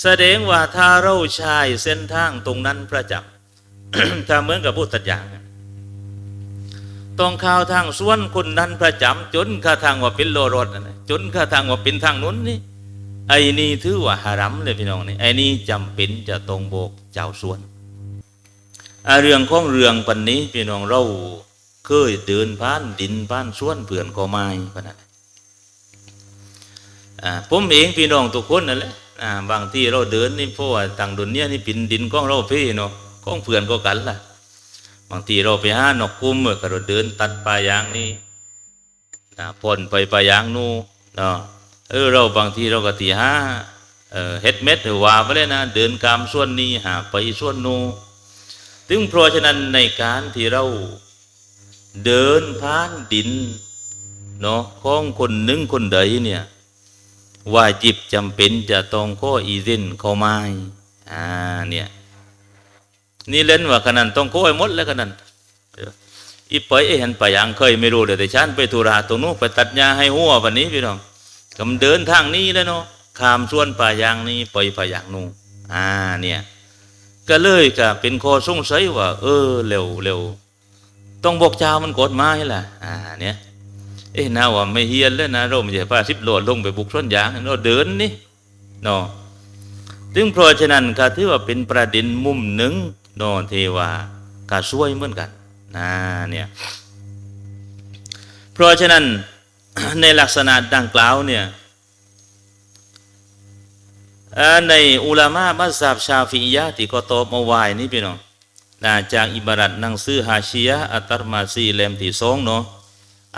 แสดงว่าถ้าเร่าใช้เส้นทางตรงนั้นประจำถ้าเหมือนกับพูดตัดอย่างต้องข่าวทางส่วนคนนั้นประจำจนกระทั่งว่าเป็นโลรถนะจนกระทั่งว่าเป็นทางนู้นนี่ไอ้นี่ถือว่าหารัมเลยพี่น้องนี่ไอ้นี่จำเป็นจะต้องโบกเจ้าส่วนเรื่องของเรื่องปันนี้พี่น้องเราเคยเดินผ่านดินผ่านส่วนเผื่อนก็ไม่ปานนั้นผมเองพี่น้องทุกคนนั่นแหละ บางที่เราเดินนี่เพราะว่าต่างดุนเนี่ยนี่ป็นดินของเราพี่เนาะของเพื่อนก็กันล่ะ บางทีเราไปหานกกุ้มเมื่อก็เราเดินตัดปลายางนี่อ่าพ่นไปปลายางนู่นเนาะเออเราบางทีเราก็ตีห้าเออเฮ็ดเม็ดหรือว่าไปเลยนะ เดินกามส่วนนี้หาไปส่วนนู่นถึงเพราะฉะนั้นในการที่เราเดินผ่านดินเนาะของคนหนึ่งคนใดเนี่ย ว่าจิบจำเป็นจะต้องข้ออีเซนเข้ามาอ่าเนี่ยนี่เล่นว่าขนาดต้องข้อให้มดแล้วขนาดอออีไปเอ้เห็นไปยังเคยไม่รู้เลยวแต่ฉันไปธุระตรงนู้นไปตัดหญ้าให้หัววันนี้พี่น้องกำเดินทางนี้แล้วเนาะขามส่วนป่ายางนี้ไปป่ายางนู้นอ่าเนี่ยก็เลยก็เป็นข้อสงสัยว่า เออเร็วเร็วต้องบอกเจ้ามันกฎหมายล่ะอ่าเนี่ย เอ้นาว่าไม่เฮียนเลยนะเราไม่ใช่พาสิบโลดลงไปบุกส่วนยางเราเดินนี่เนาะถึงเพราะฉะนั้นก็ถือว่าเป็นประเด็นมุมหนึ่งเนาะเทวาก็ช่วยเหมือนกันนะเนี่ยเพราะฉะนั้นในลักษณะดังกล่าวเนี่ยในอุลามะมัสฮับชาฟิยะที่ก็ตอบมาไว้นี่พี่น้องนะจากอิบารัตนังสือฮาชียะอัตตรมาซีเลมที่สองเนาะ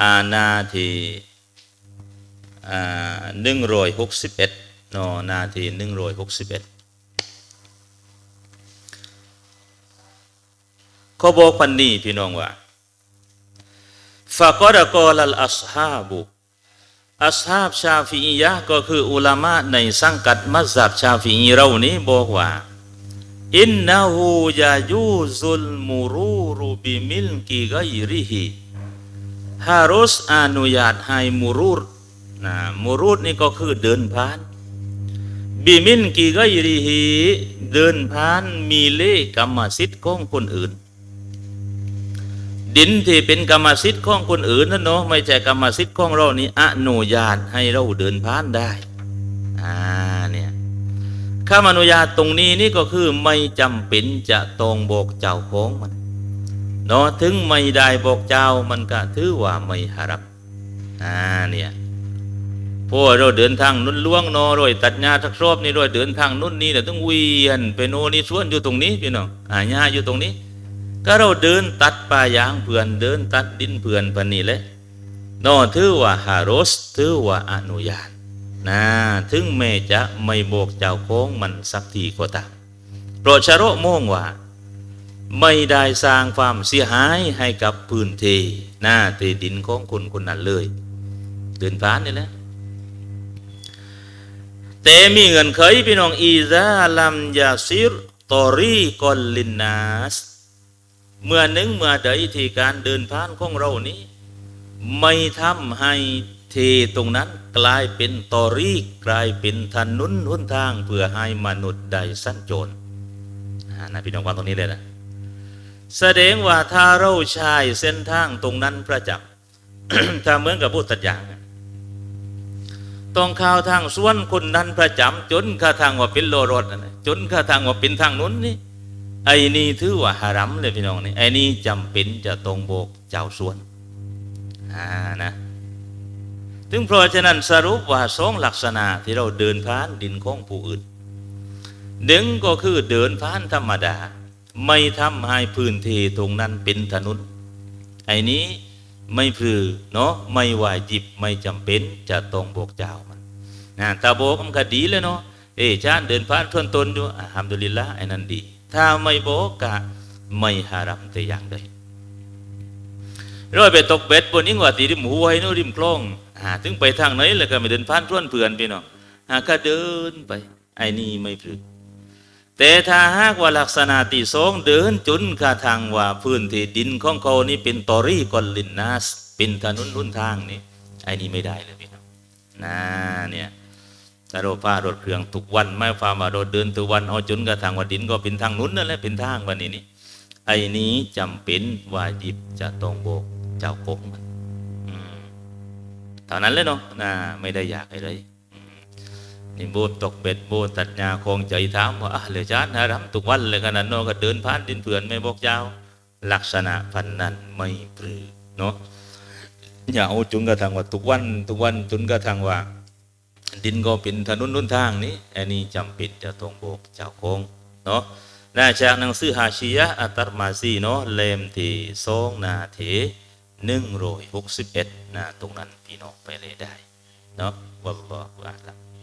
อานาทีหนึ่งร้อยหกสิบเอ็ดนอนาทีหนึ่งร้อยหกสิบเอ็ดเขาบอกปันนี้พี่น้องว่าฟะกอดะกอลัลอัสฮาบุอัสฮาบชาฟีอียะก็คืออุลามะในสังกัดมัสฮับชาฟีอีเรานี้บอกว่าอินนาหูยายูซุลมูรูรุบิมิลกิไกริฮิ harus อนุญาตให้มุรูดนะมุรูดนี่ก็คือเดินผ่าน บิมินกีก็ยริฮีเดินผ่านมีเล่กรรมสิทธิ์ของคนอื่น ดินที่เป็นกรรมสิทธิ์ของคนอื่นนั่นเนาะไม่ใช่กรรมสิทธิ์ของเรานี่อนุญาตให้เราเดินผ่านได้อ่าเนี่ยข้าอนุญาตตรงนี้นี่ก็คือไม่จำเป็นจะต้องบอกเจ้าของมัน เนาะถึงไม่ได้บอกเจ้ามันก็ถือว่าไม่หารับอ่าเนี่ยพวกเราเดินทางนุ่นล่วงนอโรยตัดหญ้าทักรอบนี่โรยเดินทางนุ่นนี่แต่ต้องเวียนไปโน่นนี่สวนอยู่ตรงนี้พี่น้องอ่าหญ้าอยู่ตรงนี้ ก็เราเดินตัดป่ายางเพื่อนเดินตัดดินเพื่อนปานนี้แหละนอถือว่าฮารสถือว่าอนุญาตนะถึงแม้จะไม่บอกเจ้าของมันสักทีก็ตามโปรดชะโรมองว่า ไม่ได้สร้างความเสียหายให้กับพื้นที่หน้าที่ดินของคนคนนั้นเลยเดินผ่านนี่แหละแต่มีเงินเคยพี่น้องอีซาลัมยาซิรตอรีกอลลินนัสเมื่อหนึ่งเมื่อใดที่การเดินผ่านของเรานี้ ไม่ทำให้เทตรงนั้นกลายเป็นตอรีกลายเป็นถนนหนทาง เพื่อให้มนุษย์ได้สัญจรอ่านะพี่น้องฟังตรงนี้เลยนะ แสดงว่าถ้าเราใช้เส้นทางตรงนั้นประจำถ้าเหมือนกับพูดตัดอย่างต้องข่าวทางส่วนคนนั้นประจำจนกระทั่งว่าเป็นโลรถนะจนกระทั่งว่าเป็นทางนู้นนี่ไอ้นี่ถือว่าหารัมเลยพี่น้องนี่ไอ้นี่จำเป็นจะต้องโบกเจ้าส่วนอ่านะถึงเพราะฉะนั้นสรุปว่าสองลักษณะที่เราเดินผ่านดินของผู้อื่นหนึ่งก็คือเดินผ่านธรรมดา ไม่ทำให้พื้นที่ตรงนั้นเป็นถนนไอ้นี้ไม่พือเนาะไม่ว่าจิบไม่จำเป็นจะต้องบอกเจ้ามันนะตาโบกมันก็ดีเลยเนาะเอ้ชานเดินผ่านทวนตนอยู่อัลฮัมดุลิลละไอ้นั่นดี ถ้าไม่บอกกะไม่หารัมแต่อย่างใดร้อยไปตกเบ็ดบนนี้ว่าตีริมหัวให้นู้ริมคลองอ่าถึงไปทางไหนแล้วก็ไม่เดินผ่านทวนเพื่อนพี่น้องอ่าก็เดินไปไอ้นี่ไม่พือ แต่ถ้าหากว่าลักษณะที่สองเดินจุนกระทั่งว่าพื้นที่ดินของเขานี่เป็นตอรี่กอลลินนัสเป็นถนนรุ่นทางนี่ไอ้นี่ไม่ได้เลยพี่น้องนะเนี่ยสารฟ้ารถเครื่องทุกวันไม่ฟ้ามาเราเดินทุกวันเอาจุนกระทั่งว่าดินก็เป็นทางนู้นนั่นแหละเป็นทางวันนี้นี่ไอ้นี้จำเป็นว่าหยิบจะต้องโบกเจ้าโกงมันเท่านั้นเลยเนาะนะไม่ได้อยากอะไร อืมนี่โบตกเป็ดโบตัดหญ้าคงใจถามว่าอะเหลือจานนะรำทุกวันเลยขนาดนั้นก็เดินผ่านดินเผื่อนไม่บอกเจ้าลักษณะพันนั้นไม่ปรือเนาะอย่าเอาจนกระทั่งว่าทุกวัน ทุกวันจนกระทั่งว่า ดินก็เป็นถนนนุนทางนี้อันนี้จำเป็นจะต้องโบกเจ้าคงเนาะน่าจากหนังสือฮาชียะอัตมาซีเนาะเล่มที่สองนาเถหนึ่งร้อยหกสิบเอ็ดนะตรงนั้นพี่น้องไปเลยได้เนาะวัลลอฮุอาลัม Ooh.